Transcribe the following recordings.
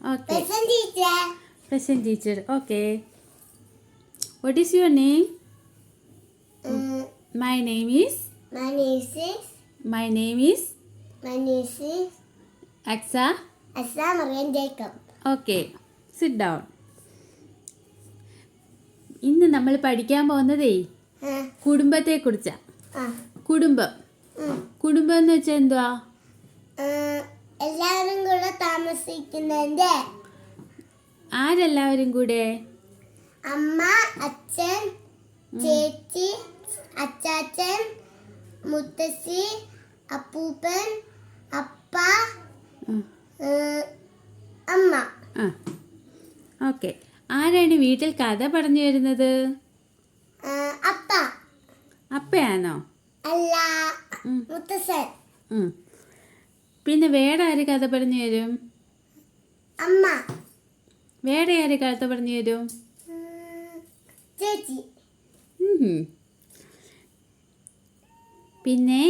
Okay Present teacher. Present teacher okay what is your name Mm, my name is my name is my name is my name is Aksa Marian Jacob. Okay sit down ഇന്ന് നമ്മൾ പഠിക്കാൻ പോകുന്നതേ കുടുംബത്തെ കുറിച്ചാ കുടുംബം. കുടുംബം എന്ന് വെച്ചാൽ എന്തുവാ? കൂടെ താമസിക്കുന്നതിന്റെ ആരെല്ലാവരും കൂടെ? അമ്മ അച്ഛൻ ചേച്ചി അച്ചാച്ചൻ മുത്തശ്ശി അപ്പൂപ്പൻ അപ്പ അമ്മ. ആ. ഓക്കെ. ആരാണ് വീട്ടിൽ കഥ പറഞ്ഞു തരുന്നത് അപ്പ. അപ്പയാണോ? അല്ല. മുത്തശ്ശൻ. പിന്നെ വേറെ ആര് കഥ പറഞ്ഞു തരും അമ്മ വേറെ ആര് കഴുത്ത പറഞ്ഞു തരും ചേച്ചി. പിന്നെ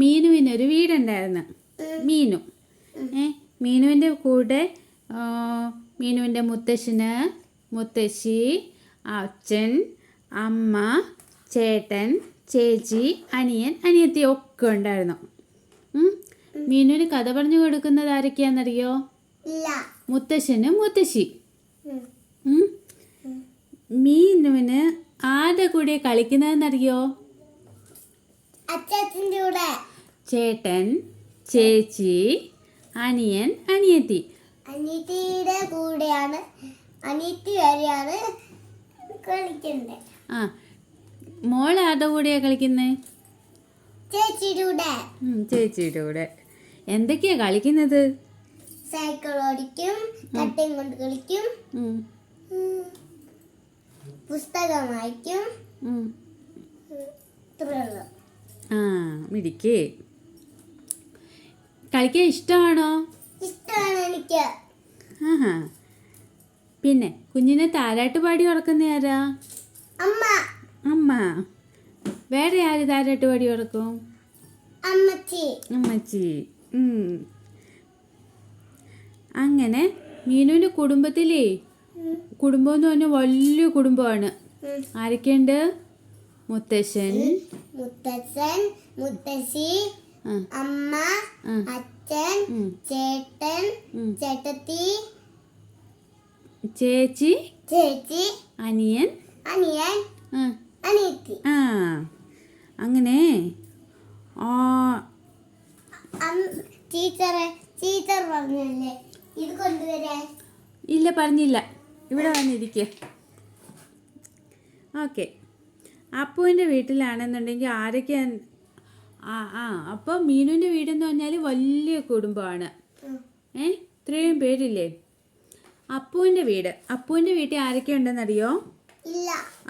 മീനുവിനൊരു വീടുണ്ടായിരുന്നു. മീനു ഏ മീനുവിന്റെ കൂടെ മീനുവിന്റെ മുത്തശ്ശന് മുത്തശ്ശി അച്ഛൻ അമ്മ ചേട്ടൻ ചേച്ചി അനിയൻ അനിയത്തി ഒക്കെ ഉണ്ടായിരുന്നു. മീനുവിന് കഥ പറഞ്ഞു കൊടുക്കുന്നത് ആരൊക്കെയാണെന്നറിയോ? മുത്തശ്ശനും മുത്തശ്ശി. മീനുവിന് ആരുടെ കൂടെ കളിക്കുന്നതെന്നറിയോ? ചേട്ടൻ ചേച്ചി അനിയൻ അനിയത്തി. അനിയത്തിയുടെ കൂടെയാണ്. അനിയത്തി വരെയാണ് കളിക്കുന്നത്. ആ. മോൾ ആരുടെ കൂടെയാണ് കളിക്കുന്നത്? ചേച്ചിയുടെ കൂടെ. ചേച്ചിയുടെ കൂടെ. എന്തൊക്കെയാ കളിക്കുന്നത്? സൈക്കിൾ ഓടിക്കും കട്ടയും കൊണ്ട് കളിക്കും. പുസ്തകം വായിക്കും. ആ മിടിക്കേ. കളിക്കാൻ ഇഷ്ടമാണോ? ഇഷ്ടമാണ് എനിക്ക്. ആഹാ. പിന്നെ കുഞ്ഞിനെ താരാട്ട് പാടി ഉറക്കുന്ന ആരാ? അമ്മ. അമ്മ. വേറെ ആര് താരാട്ട് പാടി ഉറക്കും? അമ്മച്ചി. അമ്മച്ചി. അങ്ങനെ മീനുവിന്റെ കുടുംബത്തിലേ കുടുംബം എന്ന് പറഞ്ഞാൽ വലിയ കുടുംബമാണ്. ആരൊക്കെയുണ്ട്? മുത്തശ്ശൻ. മുത്തച്ഛൻ മുത്തശ്ശി അമ്മ അച്ഛൻ ചേട്ടൻ ചേട്ടത്തി ചേച്ചി ചേച്ചി അനിയൻ. അനിയൻ അനിയത്തി. ആ. അങ്ങനെ ആ അം- ടീച്ചറെ ടീച്ചർ പറഞ്ഞല്ലേ ഇത് കൊണ്ടുവരാൻ. ഇല്ല പറഞ്ഞില്ല. ഇവിടെ വന്നിരിക്കുക ഓക്കെ. അപ്പുവിന്റെ വീട്ടിലാണെന്നുണ്ടെങ്കിൽ ആരൊക്കെ ആ ആ അപ്പോൾ മീനുവിന്റെ വീടെന്ന് പറഞ്ഞാൽ വലിയ കുടുംബമാണ്. ഏ? ഇത്രയും പേരില്ലേ? അപ്പുവിന്റെ വീട്. അപ്പുവിന്റെ വീട്ടിൽ ആരൊക്കെ ഉണ്ടെന്നറിയോ?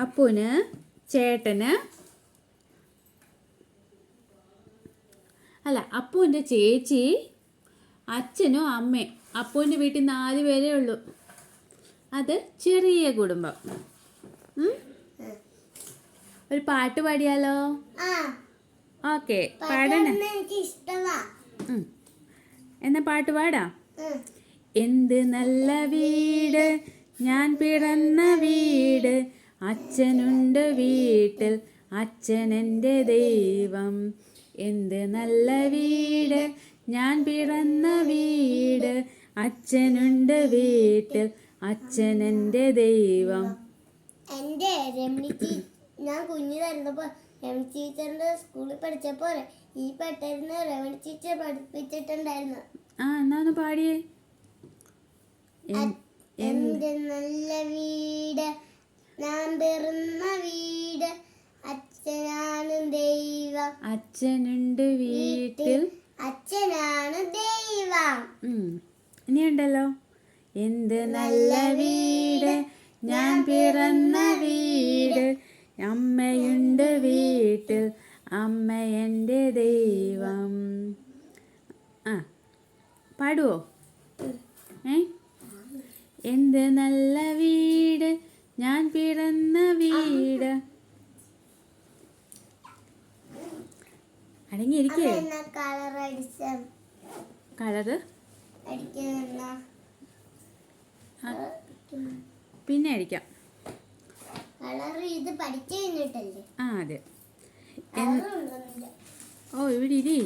അപ്പുവിന് ചേട്ടന് അല്ല അപ്പുവിന്റെ ചേച്ചി അച്ഛനും അമ്മയും? അപ്പുവിന്റെ വീട്ടിൽ നാല് പേരേ ഉള്ളൂ. അത് ചെറിയ കുടുംബം? ഒരു പാട്ട് പാടിയാലോ? ഓക്കെ പാടണേ. എന്നാ പാട്ട് പാടാം. എന്ത് നല്ല വീട് ഞാൻ പിറന്ന വീട് അച്ഛനുണ്ട് വീട്ടിൽ അച്ഛനെന്റെ ദൈവം. എന്ത് നല്ല വീട് ഞാൻ പിറന്ന വീട് അച്ഛനുണ്ട് വീട്ടിൽ. അച്ഛൻ എന്റെ ദൈവം. എന്റെ രമണി ഞാൻ കുഞ്ഞു തരുന്നപ്പോൾ രമണി ടീച്ചറിന്റെ സ്കൂളിൽ പഠിച്ചപ്പോൾ ഈ പെട്ടെന്ന് രമണി ടീച്ചർ പഠിപ്പിച്ചിട്ടുണ്ടായിരുന്നു. ആ എന്നാന്ന് പാടിയേ? എന്റെ നല്ല വീട് ഞാൻ പിറന്ന വീട് അച്ഛനാണ് ദൈവം. അച്ഛനുണ്ട് വീട്ടിൽ. അച്ഛനാണ് ദൈവം. ഇനിയുണ്ടല്ലോ. എന്ത് നല്ല വീട്. ഞാൻ പിറന്ന വീട്. അമ്മയുണ്ട് വീട്ടിൽ. അമ്മ എന്റെ ദൈവം. ആ പാടുവോ? ഏ? എന്ത് നല്ല വീട്. ഞാൻ പിറന്ന വീട്. അടങ്ങിയിരിക്കേ കളറ് പിന്നെ അടിക്കാം. ആ അതെ. ഓ ഇവിടെ ഇരി.